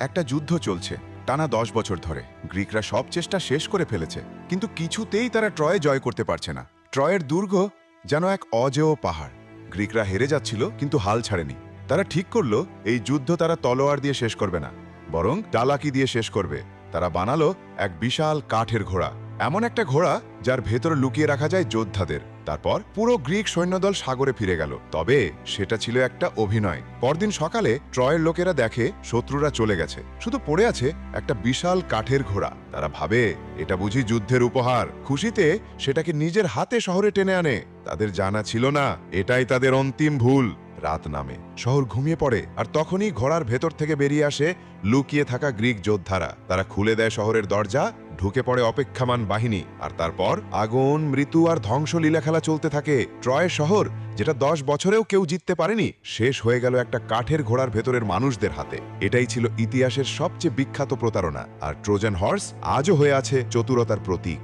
একটা যুদ্ধ চলছে, টানা দশ বছর ধরে। গ্রিকরা সব চেষ্টা শেষ করে ফেলেছে, কিন্তু কিছুতেই তারা ট্রয়ে জয় করতে পারছে না। ট্রয়ের দুর্গ যেন এক অজেয় পাহাড়। গ্রিকরা হেরে যাচ্ছিল, কিন্তু হাল ছাড়েনি। তারা ঠিক করল, এই যুদ্ধ তারা তলোয়ার দিয়ে শেষ করবে না, বরং ডালাকি দিয়ে শেষ করবে। তারা বানালো এক বিশাল কাঠের ঘোড়া, এমন একটা ঘোড়া যার ভেতর লুকিয়ে রাখা যায় যোদ্ধাদের। তারপর পুরো গ্রিক সৈন্যদল সাগরে ফিরে গেল। তবে সেটা ছিল একটা অভিনয়। পরদিন সকালে ট্রয়ের লোকেরা দেখে শত্রুরা চলে গেছে। শুধু পড়ে আছে একটা বিশাল কাঠের ঘোড়া। তারা ভাবে, এটা বুঝি যুদ্ধের উপহার। খুশিতে সেটাকে নিজের হাতে শহরে টেনে আনে। তাদের জানা ছিল না, এটাই তাদের অন্তিম ভুল। রাত নামে। শহর ঘুমিয়ে পড়ে আর তখনই ঘোড়ার ভেতর থেকে বেরিয়ে আসে লুকিয়ে থাকা গ্রিক যোদ্ধারা। তারা খুলে দেয় শহরের দরজা ঢুকে পড়ে অপেক্ষামান বাহিনী, আর তারপর আগুন, মৃত্যু আর ধ্বংস লীলা খেলা চলতে থাকে। ট্রয় শহর, যেটা দশ বছরেও কেউ জিততে পারেনি, শেষ হয়ে গেল একটা কাঠের ঘোড়ার ভেতরের মানুষদের হাতে। এটাই ছিল ইতিহাসের সবচেয়ে বিখ্যাত প্রতারণা, আর ট্রোজেন হর্স আজও হয়ে আছে চতুরতার প্রতীক।